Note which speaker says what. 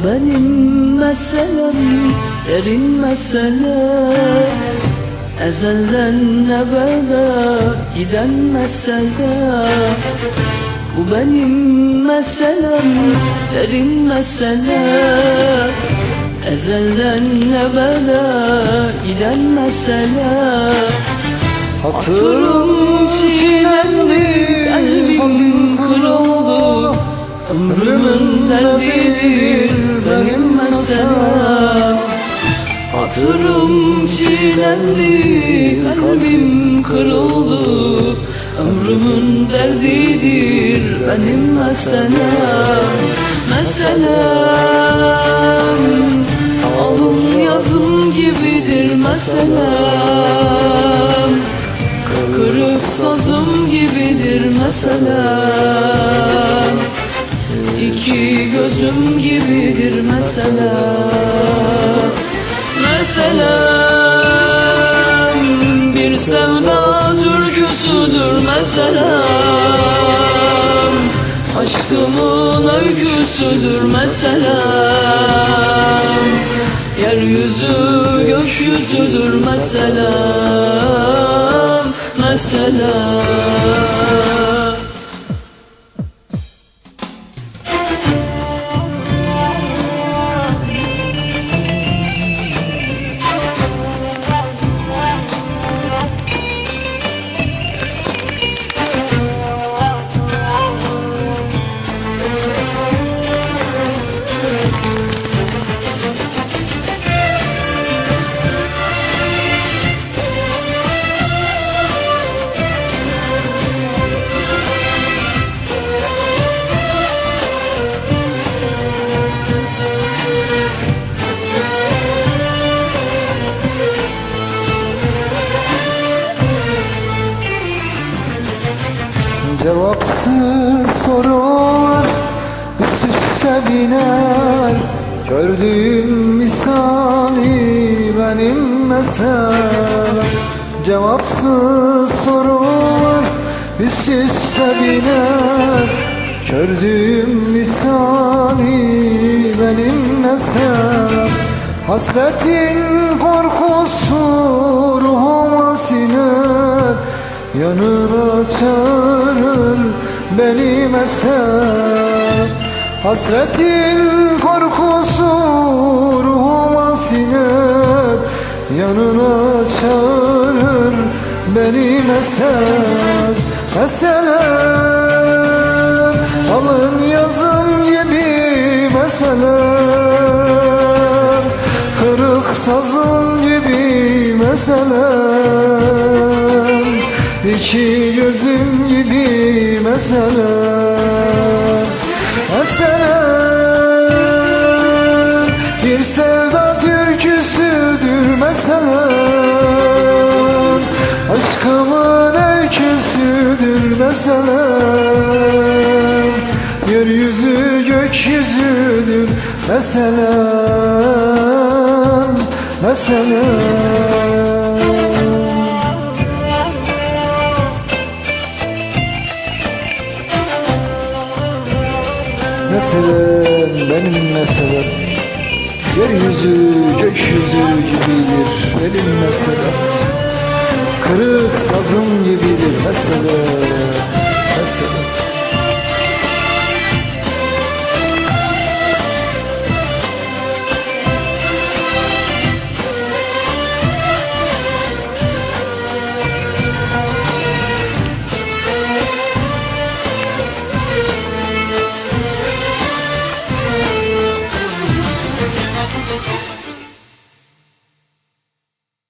Speaker 1: Bu benim meselem derin mesele. Ezelden ebede giden mesele. Bu benim meselem derin mesele. Ezelden ebede giden mesele. Hatırım çiğnendi, Hatırım çiğnendi, kalbim kırıldı. Ömrümün derdidir benim meselem Meselem. Alın yazım gibidir meselem. Kırık sazım gibidir meselem. İki gözüm gibidir meselem Meselem Bir sevda türküsüdür meselem Aşkımın öyküsüdür meselem Yeryüzü gökyüzüdür meselem Meselem
Speaker 2: meselem Cevapsız sorular üst üste biner. Gördüğüm misali benim meselem Hasretin korkusu ruhuma siner. Yanına çağırır benim eser. Hasretin korkusu ruhuma siner Yanına çağırır benim eser Meselem alın yazım gibi meselem Kırık sazım gibi meselem İki gözüm gibi meselem Meselem Bir sevda türküsüdür meselem Aşkımın öyküsüdür meselem Yeryüzü gökyüzüdür meselem Meselem Meselem benim meselem Yeryüzü gökyüzü gibidir benim meselem Kırık sazım gibidir meselem